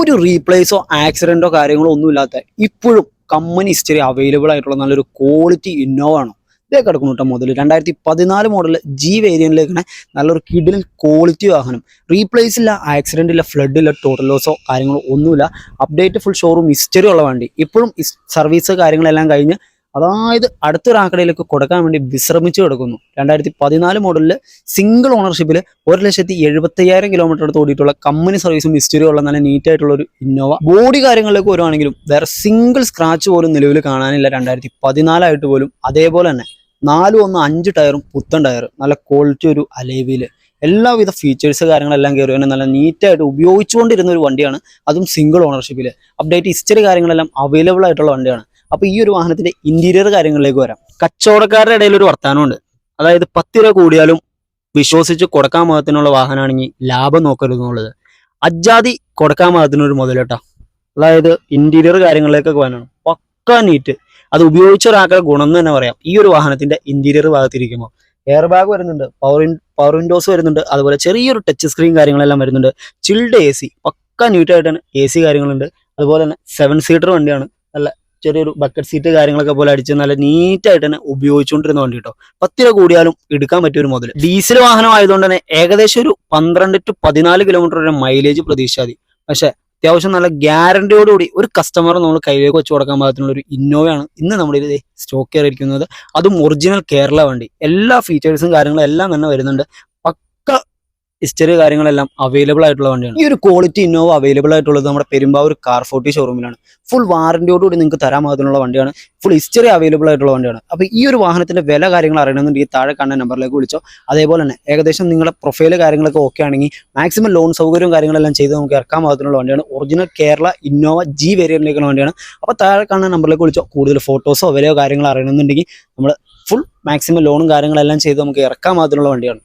ഒരു റീപ്ലേസോ ആക്സിഡന്റോ കാര്യങ്ങളോ ഒന്നുമില്ലാത്ത ഇപ്പോഴും കമ്പനി ഹിസ്റ്ററി അവൈലബിൾ ആയിട്ടുള്ള നല്ലൊരു ക്വാളിറ്റി ഇന്നോവ ആണ്. ഇതേ കിടക്കുന്നു കേട്ടോ മുതൽ രണ്ടായിരത്തി പതിനാല് മോഡൽ ജി വേരിയന്റിലേക്കാണ് നല്ലൊരു കിഡിൽ ക്വാളിറ്റി വാഹനം. റീപ്ലേസ് ഇല്ല ആക്സിഡന്റ് ഇല്ല ഫ്ലഡ് ഇല്ല ടോട്ടൽ ലോസോ കാര്യങ്ങളോ ഒന്നുമില്ല. അപ്ഡേറ്റ് ഫുൾ ഷോറൂം ഹിസ്റ്ററി ഉള്ള വണ്ടി. ഇപ്പോഴും സർവീസ് കാര്യങ്ങളെല്ലാം കഴിഞ്ഞ് അതായത് അടുത്തൊരു ആക്കടയിലേക്ക് കൊടുക്കാൻ വേണ്ടി വിശ്രമിച്ചു കിടക്കുന്നു. രണ്ടായിരത്തി പതിനാല് മോഡലിൽ സിംഗിൾ ഓണർഷിപ്പിൽ ഒരു ലക്ഷത്തി എഴുപത്തി അയ്യായിരം കിലോമീറ്റർ അടുത്ത് ഓടിയിട്ടുള്ള കമ്പനി സർവീസും ഹിസ്റ്ററി ഉള്ള നല്ല നീറ്റ് ആയിട്ടുള്ള ഒരു ഇന്നോവ ബോഡി കാര്യങ്ങളിലേക്ക് വരുവാണെങ്കിലും വേറെ സിംഗിൾ സ്ക്രാച്ച് പോലും നിലവിൽ കാണാനില്ല. രണ്ടായിരത്തി പതിനാലായിട്ട് പോലും അതേപോലെ തന്നെ. നാലും ഒന്ന് അഞ്ച് ടയറും പുത്തൻ ടയർ നല്ല ക്വാളിറ്റി ഒരു അലേവിയിൽ എല്ലാവിധ ഫീച്ചേഴ്സ് കാര്യങ്ങളെല്ലാം കയറി തന്നെ നല്ല നീറ്റായിട്ട് ഉപയോഗിച്ചുകൊണ്ടിരുന്ന ഒരു വണ്ടിയാണ്. അതും സിംഗിൾ ഓണർഷിപ്പിൽ അപ്ഡേറ്റ് ഹിസ്റ്ററി കാര്യങ്ങളെല്ലാം അവൈലബിൾ ആയിട്ടുള്ള വണ്ടിയാണ്. അപ്പോൾ ഈ ഒരു വാഹനത്തിന്റെ ഇന്റീരിയർ കാര്യങ്ങളിലേക്ക് വരാം. കച്ചവടക്കാരുടെ ഇടയിൽ ഒരു വർത്തമാനമുണ്ട് അതായത് പത്ത് രൂപ കൂടിയാലും വിശ്വസിച്ച് കൊടുക്കാൻ പാകത്തിനുള്ള വാഹനമാണെങ്കിൽ ലാഭം നോക്കരുത് എന്നുള്ളത് അജാതി കൊടുക്കാൻ പാകത്തിനൊരു മുതലേട്ടാ അതായത് ഇന്റീരിയർ കാര്യങ്ങളിലേക്കൊക്കെ വരണം. പക്ക നീറ്റ് അത് ഉപയോഗിച്ച ഒരാൾക്കുടെ ഗുണം എന്ന് തന്നെ പറയാം. ഈ ഒരു വാഹനത്തിന്റെ ഇന്റീരിയർ ഭാഗത്തിരിക്കുമ്പോൾ എയർ ബാഗ് വരുന്നുണ്ട് പവർ പവർ വിൻഡോസ് വരുന്നുണ്ട് അതുപോലെ ചെറിയൊരു ടച്ച് സ്ക്രീൻ കാര്യങ്ങളെല്ലാം വരുന്നുണ്ട്. ചിൽഡ് എ സി പക്ക നീറ്റായിട്ടാണ് എ സി കാര്യങ്ങളുണ്ട്. അതുപോലെ തന്നെ സെവൻ സീറ്റർ വണ്ടിയാണ്. നല്ല ചെറിയൊരു ബക്കറ്റ് സീറ്റ് കാര്യങ്ങളൊക്കെ പോലെ അടിച്ച് നല്ല നീറ്റായിട്ട് തന്നെ ഉപയോഗിച്ചുകൊണ്ടിരുന്ന വണ്ടി കേട്ടോ പത്ത് രൂപ കൂടിയാലും എടുക്കാൻ പറ്റിയ ഒരു മുതൽ ഡീസൽ വാഹനം ആയതുകൊണ്ട് തന്നെ ഏകദേശം ഒരു പന്ത്രണ്ട് ടു പതിനാല് കിലോമീറ്റർ വരെ മൈലേജ് പ്രതീക്ഷിച്ചാൽ മതി. പക്ഷെ അത്യാവശ്യം നല്ല ഗ്യാരണ്ടിയോടുകൂടി ഒരു കസ്റ്റമർ നമ്മൾ കയ്യിലേക്ക് വെച്ച് കൊടുക്കാൻ പാകത്തിനുള്ള ഒരു ഇന്നോവയാണ് ഇന്ന് നമ്മുടെ ഇത് സ്റ്റോക്ക് കയറിയിരിക്കുന്നത്. അതും ഒറിജിനൽ കേരള വണ്ടി. എല്ലാ ഫീച്ചേഴ്സും കാര്യങ്ങളും എല്ലാം തന്നെ വരുന്നുണ്ട്. ഹിസ്റ്ററി കാര്യങ്ങളെല്ലാം അവൈലബിൾ ആയിട്ടുള്ള വണ്ടിയാണ്. ഈ ഒരു ക്വാളിറ്റി ഇന്നോവ അവൈലബിൾ ആയിട്ടുള്ളത് നമ്മുടെ പെരുമ്പാവൂർ കാർ ഫോർട്ടി ഷോറൂമിലാണ് ഫുൾ വാറന്റിയോടുകൂടി നിങ്ങൾക്ക് തരാൻ പാകത്തിനുള്ള വണ്ടിയാണ്. ഫുൾ ഹിസ്റ്ററി അവൈലബിൾ ആയിട്ടുള്ള വണ്ടിയാണ്. അപ്പോൾ ഈ ഒരു വാഹനത്തിന്റെ വില കാര്യങ്ങൾ അറിയണമെന്നുണ്ടെങ്കിൽ താഴെ കാണുന്ന നമ്പറിലേക്ക് വിളിച്ചോ. അതേപോലെ തന്നെ ഏകദേശം നിങ്ങളുടെ പ്രൊഫൈൽ കാര്യങ്ങളൊക്കെ ഓക്കെ ആണെങ്കിൽ മാക്സിമം ലോൺ സൗകര്യവും കാര്യങ്ങളെല്ലാം ചെയ്ത് നമുക്ക് ഇറക്കാൻ പാകത്തിനുള്ള വണ്ടിയാണ്. ഒറിജിനൽ കേരള ഇന്നോവ ജി വേരിയന്റിലേക്കുള്ള വണ്ടിയാണ്. അപ്പോൾ താഴെ കാണുന്ന നമ്പറിലേക്ക് വിളിച്ചോ. കൂടുതൽ ഫോട്ടോസോ വിലയോ കാര്യങ്ങളോ അറിയണമെന്നുണ്ടെങ്കിൽ നമ്മൾ ഫുൾ മാക്സിമം ലോണും കാര്യങ്ങളെല്ലാം ചെയ്ത് നമുക്ക് ഇറക്കാൻ പാകത്തിനുള്ള വണ്ടിയാണ്.